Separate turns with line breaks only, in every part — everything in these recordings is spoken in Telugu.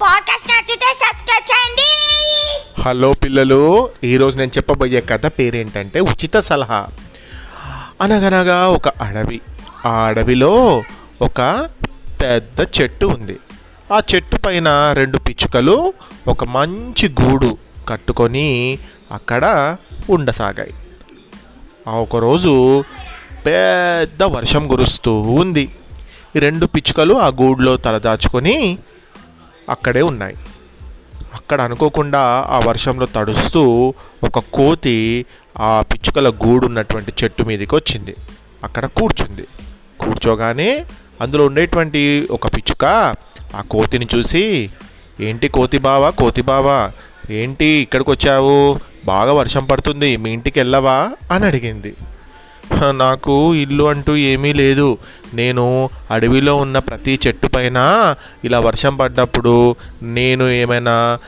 పాడ్కాస్ట్ నచ్చితే సబ్స్క్రైబ్ చేయండి.
హలో పిల్లలు ఈరోజు నేను చెప్పబోయే కథ పేరేంటంటే ఉచిత సలహా. అనగనగా ఒక అడవి. ఆ అడవిలో ఒక పెద్ద చెట్టు ఉంది. ఆ చెట్టు పైన రెండు పిచ్చుకలు ఒక మంచి గూడు కట్టుకొని అక్కడ ఉండసాగాయి. ఆ ఒకరోజు పెద్ద వర్షం కురుస్తూ ఉంది. ఈ రెండు పిచ్చుకలు ఆ గూడులో తలదాచుకొని అక్కడే ఉన్నాయి. అక్కడ అనుకోకుండా ఆ వర్షంలో తడుస్తూ ఒక కోతి ఆ పిచ్చుకల గూడు ఉన్నటువంటి చెట్టు మీదకి వచ్చింది. అక్కడ కూర్చుంది. కూర్చోగానే అందులో ఉండేటువంటి ఒక పిచ్చుక ఆ కోతిని చూసి ఏంటి కోతి బావా కోతి బావా ఏంటి ఇక్కడికి వచ్చావు బాగా వర్షం పడుతుంది మీ ఇంటికి వెళ్ళవా? అని అడిగింది. నాకు ఇల్లు అంటూ ఏమీ లేదు. నేను అడవిలో ఉన్న ప్రతి చెట్టు పైన ఇలా వర్షం పడ్డప్పుడు నేను ఏమైనా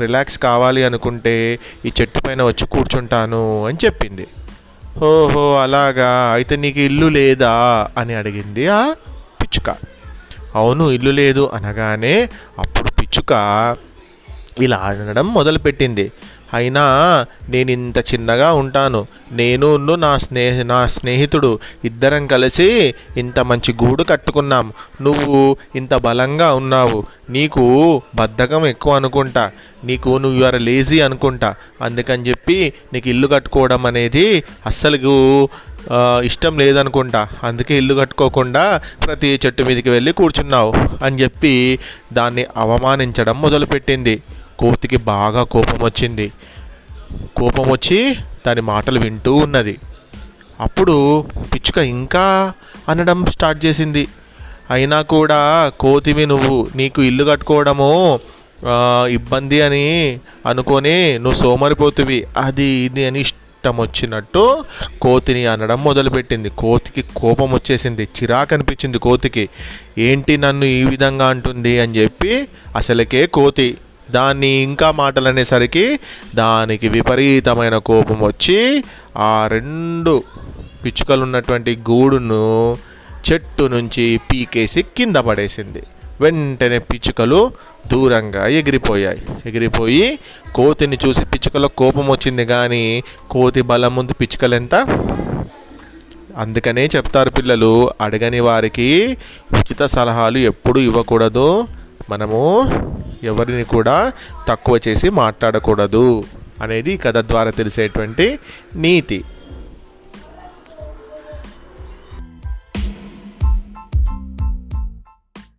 రిలాక్స్ కావాలి అనుకుంటే ఈ చెట్టు పైన వచ్చి కూర్చుంటాను అని చెప్పింది. ఓహో అలాగా? అయితే నీకు ఇల్లు లేదా? అని అడిగింది ఆ పిచ్చుక. అవును ఇల్లు లేదు అనగానే అప్పుడు పిచ్చుక ఇలా ఆడడం మొదలుపెట్టింది. అయినా నేను ఇంత చిన్నగా ఉంటాను. నేను నా స్నేహ నా స్నేహితుడు ఇద్దరం కలిసి ఇంత మంచి గూడు కట్టుకున్నాం. నువ్వు ఇంత బలంగా ఉన్నావు. నీకు బద్ధకం ఎక్కువ అనుకుంటా. నీకు నువ్వు ఆర్ లేజీ అనుకుంటా. అందుకని చెప్పి నీకు ఇల్లు కట్టుకోవడం అనేది అస్సలు ఇష్టం లేదనుకుంటా. అందుకే ఇల్లు కట్టుకోకుండా ప్రతి చెట్టు మీదకి వెళ్ళి కూర్చున్నావు అని చెప్పి దాన్ని అవమానించడం మొదలుపెట్టింది. కోతికి బాగా కోపం వచ్చింది. కోపం వచ్చి దాని మాటలు వింటూ ఉన్నది. అప్పుడు పిచ్చుక ఇంకా అనడం స్టార్ట్ చేసింది. అయినా కూడా కోతివి నువ్వు నీకు ఇల్లు కట్టుకోవడము ఇబ్బంది అని అనుకొని నువ్వు సోమరిపోతువి. అది ఇది అని ఇష్టం వచ్చినట్టు కోతిని అనడం మొదలుపెట్టింది. కోతికి కోపం వచ్చేసింది. చిరాకు అనిపించింది కోతికి. ఏంటి నన్ను ఈ విధంగా అంటుంది అని చెప్పి అసలుకే కోతి దాన్ని ఇంకా మాటలు అనేసరికి దానికి విపరీతమైన కోపం వచ్చి ఆ రెండు పిచ్చుకలు ఉన్నటువంటి గూడును చెట్టు నుంచి పీకేసి కింద పడేసింది. వెంటనే పిచ్చుకలు దూరంగా ఎగిరిపోయాయి. ఎగిరిపోయి కోతిని చూసి పిచ్చుకలో కోపం వచ్చింది కానీ కోతి బలం ముందు పిచ్చుకలు ఎంత అందుకనే చెప్తారు పిల్లలు అడగని వారికి ఉచిత సలహాలు ఎప్పుడు ఇవ్వకూడదు. మనము ఎవరిని కూడా తక్కువ చేసి మాట్లాడకూడదు అనేది కథ ద్వారా తెలిసేటువంటి నీతి.